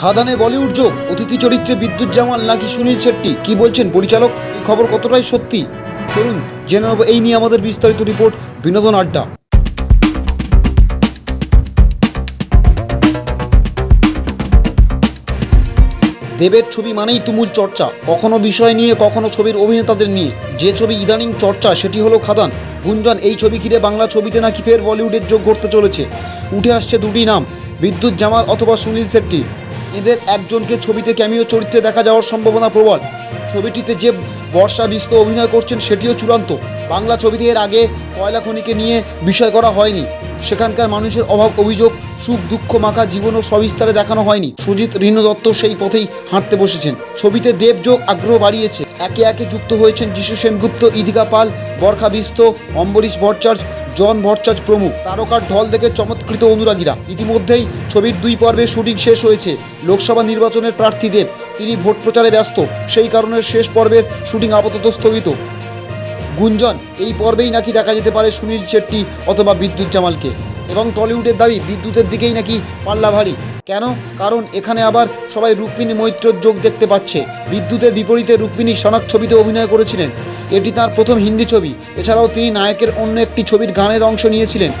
খাদানে বলিউড যোগ, অতিথি চরিত্রে বিদ্যুৎ জামাল নাকি সুনীল শেট্টি? কি বলছেন পরিচালক? এই খবর কতটাই সত্যি? চলুন, জেনে নেব, এই নিয়ে আমাদের বিস্তারিত রিপোর্ট, বিনোদন আড্ডা। দেবের ছবি মানেই তুমুল চর্চা। কখনো বিষয় নিয়ে, কখনো ছবির অভিনেতাদের নিয়ে। যে ছবি ইদানিং চর্চা, সেটি হলো খাদান। গুঞ্জন, এই ছবি ঘিরে বাংলা ছবিতে নাকি ফের বলিউডের যোগ ঘটতে চলেছে। উঠে আসছে দুটি নাম, বিদ্যুৎ জামাল অথবা সুনীল শেট্টি। এদের একজনকে ছবিতে ক্যামিও চরিত্রে দেখা যাওয়ার সম্ভাবনা প্রবল। ছবিটিতে যে বর্ষা বিস্ত অভিনয় করছেন সেটিও চূড়ান্ত। বাংলা ছবিতে এর আগে কয়লা খনিকে নিয়ে বিষয় করা হয়নি। সেখানকার মানুষের অভাব অভিযোগ, সুখ দুঃখ মাখা জীবনও সবিস্তারে দেখানো হয়নি। সুজিত ঋণ দত্ত সেই পথেই হাঁটতে বসেছেন। ছবিতে দেবযোগ আগ্রহ বাড়িয়েছে। একে একে যুক্ত হয়েছেন যিশু সেনগুপ্ত, ইদিকা পাল, বরখা বিস্ত, অম্বরীশ ভট্টাচার্য জন ভট্টাচার্য প্রমুখ। তারকার ঢল দেখে চমৎকৃত অনুরাগীরা। ইতিমধ্যেই ছবির দুই পর্বে শুটিং শেষ হয়েছে। লোকসভা নির্বাচনের প্রার্থী দেব। তিনি ভোট প্রচারে ব্যস্ত। সেই কারণে শেষ পর্বের শুটিং আপাতত স্থগিত। গুঞ্জন, এই পর্বেই নাকি দেখা যেতে পারে সুনীল শেট্টি অথবা বিদ্যুৎ জামালকে। এবং টলিউডের দাবি, বিদ্যুতের দিকেই নাকি পাল্লা ভারী। কেন? কারণ এখানে আবার সবাই রুক্মিণী মৈত্রর যোগ দেখতে পাচ্ছে। বিদ্যুতের বিপরীতে রুক্মিণী সনাক ছবিতে অভিনয় করেছিলেন। এটি তার প্রথম হিন্দি ছবি। এছাড়াও তিনি নায়কের অন্য একটি ছবির গানের অংশ নিয়েছিলেন।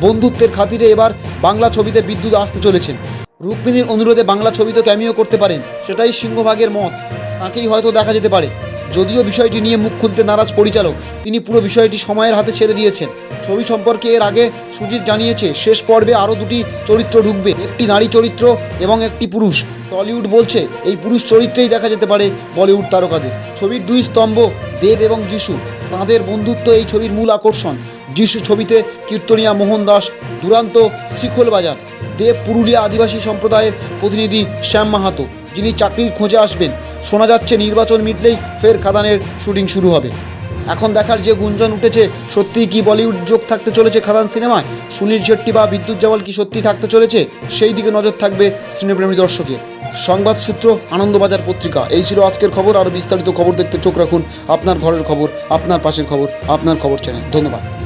বন্ধুত্বের খাতিরে এবার বাংলা ছবিতে বিদ্যুৎ আসতে চলেছেন। রুক্মিণীর অনুরোধে বাংলা ছবিতে ক্যামিও করতে পারেন, সেটাই সিংহভাগের মত। তাকেই হয়তো দেখা যেতে পারে। যদিও বিষয়টি নিয়ে মুখ খুলতে নারাজ পরিচালক, তিনি পুরো বিষয়টি সময়ের হাতে ছেড়ে দিয়েছেন। ছবি সম্পর্কে এর আগে সুজিত জানিয়েছে, শেষ পর্বে আরও দুটি চরিত্র ঢুকবে, একটি নারী চরিত্র এবং একটি পুরুষ। টলিউড বলছে, এই পুরুষ চরিত্রেই দেখা যেতে পারে বলিউড তারকাদের। ছবির দুই স্তম্ভ, দেব এবং যিশু। তাঁদের বন্ধুত্ব এই ছবির মূল আকর্ষণ। যিশু ছবিতে কীর্তনিয়া মোহন দাস, দুরান্ত শিখল বাজার, দেব পুরুলিয়া আদিবাসী সম্প্রদায়ের প্রতিনিধি শ্যাম মাহাতো, যিনি চাকরির খোঁজে আসবেন। শোনা যাচ্ছে নির্বাচন মিটলেই ফের খাদানের শুটিং শুরু হবে। এখন দেখার যে গুঞ্জন উঠেছে, সত্যিই কি বলিউড যোগ থাকতে চলেছে খাদান সিনেমায়? সুনীল শেট্টি বা বিদ্যুৎ জাওয়াল কি সত্যি থাকতে চলেছে? সেই দিকে নজর থাকবে সিনেপ্রেমী দর্শকের। সংবাদ সূত্র, আনন্দবাজার পত্রিকা, এই ছিল আজকের খবর। আরও বিস্তারিত খবর দেখতে চোখ রাখুন আপনার ঘরের খবর, আপনার পাশের খবর, আপনার খবর চ্যানেল ধন্যবাদ।